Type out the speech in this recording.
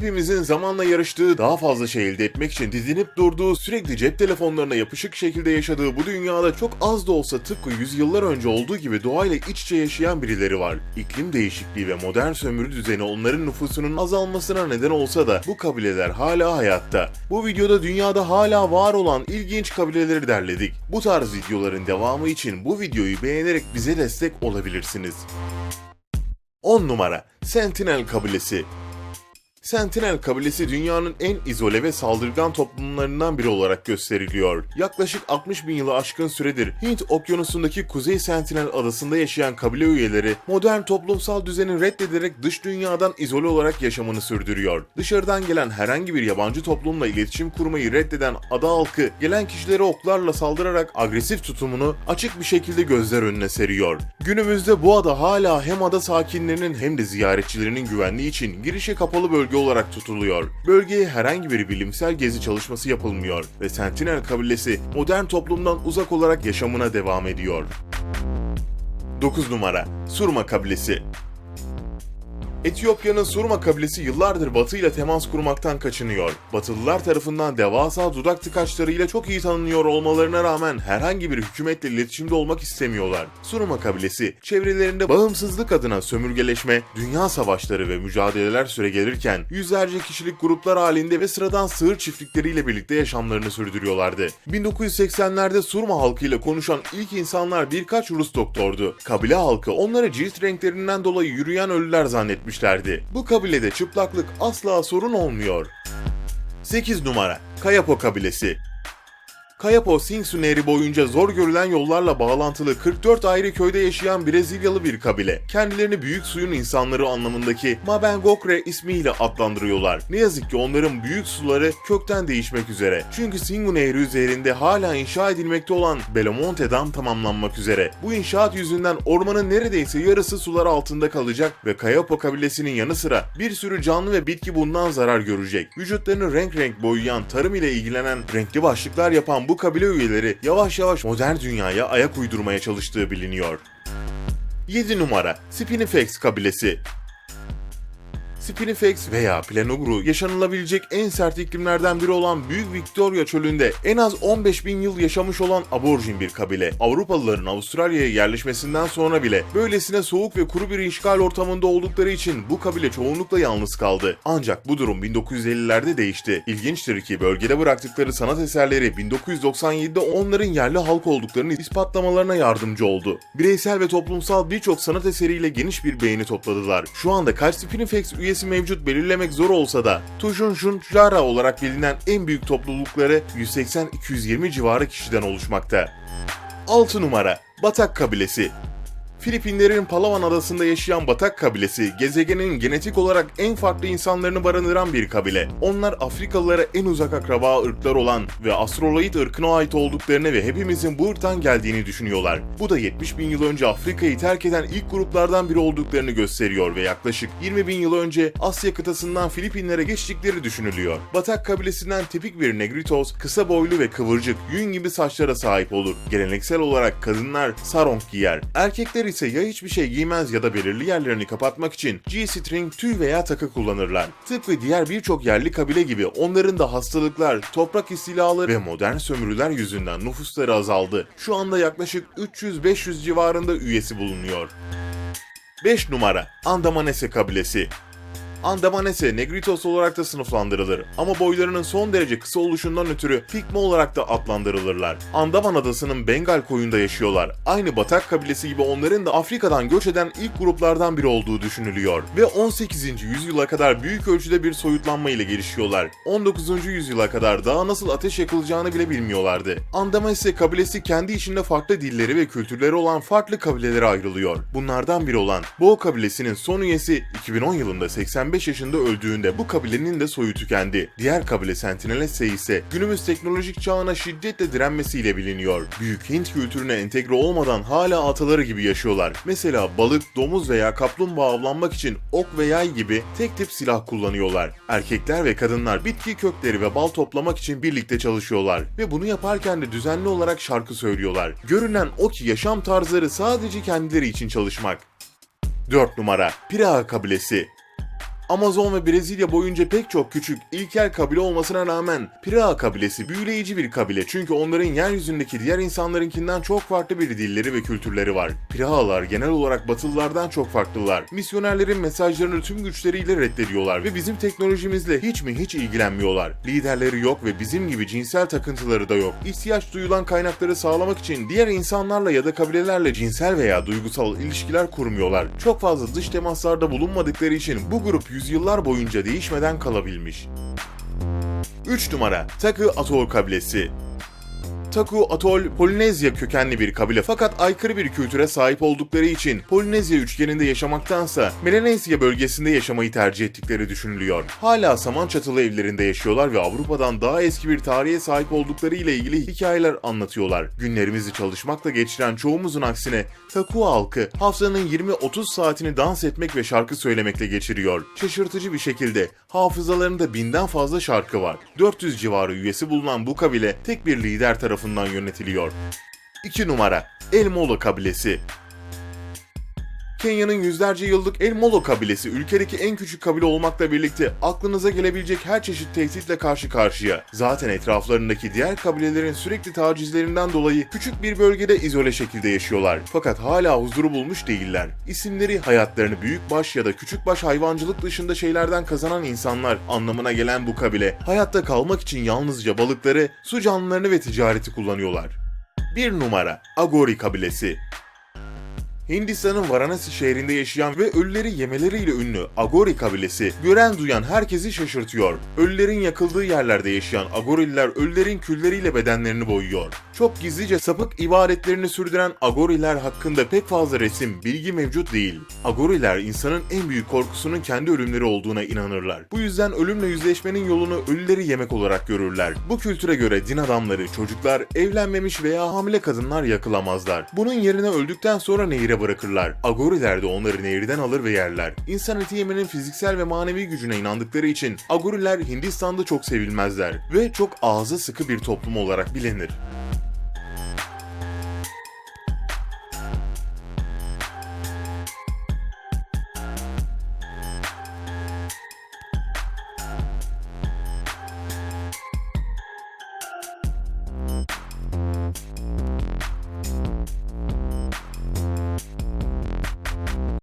Hepimizin zamanla yarıştığı, daha fazla şey elde etmek için didinip durduğu, sürekli cep telefonlarına yapışık şekilde yaşadığı bu dünyada çok az da olsa tıpkı yüzyıllar önce olduğu gibi doğayla iç içe yaşayan birileri var. İklim değişikliği ve modern sömürü düzeni onların nüfusunun azalmasına neden olsa da bu kabileler hala hayatta. Bu videoda dünyada hala var olan ilginç kabileleri derledik. Bu tarz videoların devamı için bu videoyu beğenerek bize destek olabilirsiniz. 10 numara Sentinel kabilesi Sentinel kabilesi dünyanın en izole ve saldırgan toplumlarından biri olarak gösteriliyor. Yaklaşık 60 bin yılı aşkın süredir Hint okyanusundaki Kuzey Sentinel adasında yaşayan kabile üyeleri modern toplumsal düzeni reddederek dış dünyadan izole olarak yaşamını sürdürüyor. Dışarıdan gelen herhangi bir yabancı toplumla iletişim kurmayı reddeden ada halkı gelen kişilere oklarla saldırarak agresif tutumunu açık bir şekilde gözler önüne seriyor. Günümüzde bu ada hala hem ada sakinlerinin hem de ziyaretçilerinin güvenliği için girişe kapalı bölge olarak tutuluyor. Bölgeye herhangi bir bilimsel gezi çalışması yapılmıyor ve Sentinel kabilesi modern toplumdan uzak olarak yaşamına devam ediyor. 9 numara Surma kabilesi Etiyopya'nın Surma kabilesi yıllardır Batı ile temas kurmaktan kaçınıyor. Batılılar tarafından devasa dudak tıkaçlarıyla çok iyi tanınıyor olmalarına rağmen herhangi bir hükümetle iletişimde olmak istemiyorlar. Surma kabilesi çevrelerinde bağımsızlık adına sömürgeleşme, dünya savaşları ve mücadeleler süre gelirken yüzlerce kişilik gruplar halinde ve sıradan sığır çiftlikleriyle birlikte yaşamlarını sürdürüyorlardı. 1980'lerde Surma halkıyla konuşan ilk insanlar birkaç Rus doktordu. Kabile halkı onları cilt renklerinden dolayı yürüyen ölüler zannetmişlerdi. Bu kabilede çıplaklık asla sorun olmuyor. 8 numara Kayapo kabilesi Kayapo Singsu Nehri boyunca zor görülen yollarla bağlantılı 44 ayrı köyde yaşayan Brezilyalı bir kabile. Kendilerini büyük suyun insanları anlamındaki Mabengokre ismiyle adlandırıyorlar. Ne yazık ki onların büyük suları kökten değişmek üzere. Çünkü Singu Nehri üzerinde hala inşa edilmekte olan Belamonte Dam tamamlanmak üzere. Bu inşaat yüzünden ormanın neredeyse yarısı sular altında kalacak ve Kayapo kabilesinin yanı sıra bir sürü canlı ve bitki bundan zarar görecek. Vücutlarını renk renk boyayan, tarım ile ilgilenen, renkli başlıklar yapan bu kabile üyeleri yavaş yavaş modern dünyaya ayak uydurmaya çalıştığı biliniyor. 7 numara Spinifex kabilesi Spinifex veya Planogru yaşanılabilecek en sert iklimlerden biri olan Büyük Victoria çölünde en az 15 bin yıl yaşamış olan aborjin bir kabile. Avrupalıların Avustralya'ya yerleşmesinden sonra bile böylesine soğuk ve kuru bir işgal ortamında oldukları için bu kabile çoğunlukla yalnız kaldı. Ancak bu durum 1950'lerde değişti. İlginçtir ki bölgede bıraktıkları sanat eserleri 1997'de onların yerli halk olduklarını ispatlamalarına yardımcı oldu. Bireysel ve toplumsal birçok sanat eseriyle geniş bir beğeni topladılar. Şu anda kaç Spinifex üyesi mevcut belirlemek zor olsa da Tujunjunjara olarak bilinen en büyük toplulukları 180-220 civarı kişiden oluşmakta. 6 numara Batak kabilesi Filipinlerin Palawan adasında yaşayan Batak kabilesi, gezegenin genetik olarak en farklı insanlarını barındıran bir kabile. Onlar Afrikalılara en uzak akraba ırklar olan ve Astroloid ırkına ait olduklarını ve hepimizin bu ırktan geldiğini düşünüyorlar. Bu da 70 bin yıl önce Afrika'yı terk eden ilk gruplardan biri olduklarını gösteriyor ve yaklaşık 20 bin yıl önce Asya kıtasından Filipinlere geçtikleri düşünülüyor. Batak kabilesinden tipik bir Negritos, kısa boylu ve kıvırcık, yün gibi saçlara sahip olur. Geleneksel olarak kadınlar sarong giyer. Erkekler ise ya hiçbir şey giymez ya da belirli yerlerini kapatmak için G-string, tüy veya takı kullanırlar. Tıpkı diğer birçok yerli kabile gibi onların da hastalıklar, toprak istilaları ve modern sömürüler yüzünden nüfusları azaldı. Şu anda yaklaşık 300-500 civarında üyesi bulunuyor. 5 numara Andamanese kabilesi Andamanese Negritos olarak da sınıflandırılır ama boylarının son derece kısa oluşundan ötürü Pigme olarak da adlandırılırlar. Andaman adasının Bengal koyunda yaşıyorlar. Aynı Batak kabilesi gibi onların da Afrika'dan göç eden ilk gruplardan biri olduğu düşünülüyor. Ve 18. yüzyıla kadar büyük ölçüde bir soyutlanma ile gelişiyorlar. 19. yüzyıla kadar daha nasıl ateş yakılacağını bile bilmiyorlardı. Andamanese kabilesi kendi içinde farklı dilleri ve kültürleri olan farklı kabilelere ayrılıyor. Bunlardan biri olan Bo kabilesinin son üyesi 2010 yılında 85 yaşında öldüğünde bu kabilenin de soyu tükendi. Diğer kabile Sentinelese ise günümüz teknolojik çağına şiddetle direnmesiyle biliniyor. Büyük Hint kültürüne entegre olmadan hala ataları gibi yaşıyorlar. Mesela balık, domuz veya kaplumbağa avlanmak için ok ve yay gibi tek tip silah kullanıyorlar. Erkekler ve kadınlar bitki kökleri ve bal toplamak için birlikte çalışıyorlar ve bunu yaparken de düzenli olarak şarkı söylüyorlar. Görünen o ki yaşam tarzları sadece kendileri için çalışmak. 4 numara Piraha kabilesi Amazon ve Brezilya boyunca pek çok küçük, ilkel kabile olmasına rağmen Piraha kabilesi büyüleyici bir kabile çünkü onların yeryüzündeki diğer insanlarınkinden çok farklı bir dilleri ve kültürleri var. Pirahalar genel olarak Batılılardan çok farklılar. Misyonerlerin mesajlarını tüm güçleriyle reddediyorlar ve bizim teknolojimizle hiç mi hiç ilgilenmiyorlar. Liderleri yok ve bizim gibi cinsel takıntıları da yok. İhtiyaç duyulan kaynakları sağlamak için diğer insanlarla ya da kabilelerle cinsel veya duygusal ilişkiler kurmuyorlar. Çok fazla dış temaslarda bulunmadıkları için bu grup yüzyıllar boyunca değişmeden kalabilmiş. 3 numara Takı Atol kabilesi Taku Atol, Polinezya kökenli bir kabile fakat aykırı bir kültüre sahip oldukları için Polinezya üçgeninde yaşamaktansa Melanezya bölgesinde yaşamayı tercih ettikleri düşünülüyor. Hala saman çatılı evlerinde yaşıyorlar ve Avrupa'dan daha eski bir tarihe sahip oldukları ile ilgili hikayeler anlatıyorlar. Günlerimizi çalışmakla geçiren çoğumuzun aksine Taku halkı haftanın 20-30 saatini dans etmek ve şarkı söylemekle geçiriyor. Şaşırtıcı bir şekilde hafızalarında binden fazla şarkı var. 400 civarı üyesi bulunan bu kabile tek bir lider tarafından yönetiliyor. 2 numara El Molo kabilesi Kenya'nın yüzlerce yıllık El Molo kabilesi ülkedeki en küçük kabile olmakla birlikte aklınıza gelebilecek her çeşit tehditle karşı karşıya. Zaten etraflarındaki diğer kabilelerin sürekli tacizlerinden dolayı küçük bir bölgede izole şekilde yaşıyorlar. Fakat hala huzuru bulmuş değiller. İsimleri hayatlarını büyükbaş ya da küçükbaş hayvancılık dışında şeylerden kazanan insanlar anlamına gelen bu kabile hayatta kalmak için yalnızca balıkları, su canlılarını ve ticareti kullanıyorlar. 1 numara Agori kabilesi Hindistan'ın Varanasi şehrinde yaşayan ve ölüleri yemeleriyle ünlü Agori kabilesi gören duyan herkesi şaşırtıyor. Ölülerin yakıldığı yerlerde yaşayan Agoriler ölülerin külleriyle bedenlerini boyuyor. Çok gizlice sapık ibadetlerini sürdüren Agoriler hakkında pek fazla resim, bilgi mevcut değil. Agoriler insanın en büyük korkusunun kendi ölümleri olduğuna inanırlar. Bu yüzden ölümle yüzleşmenin yolunu ölüleri yemek olarak görürler. Bu kültüre göre din adamları, çocuklar, evlenmemiş veya hamile kadınlar yakılamazlar. Bunun yerine öldükten sonra nehire bırakırlar. Agoriler de onları nehirden alır ve yerler. İnsan eti yemenin fiziksel ve manevi gücüne inandıkları için Agoriler Hindistan'da çok sevilmezler ve çok ağza sıkı bir toplum olarak bilinir.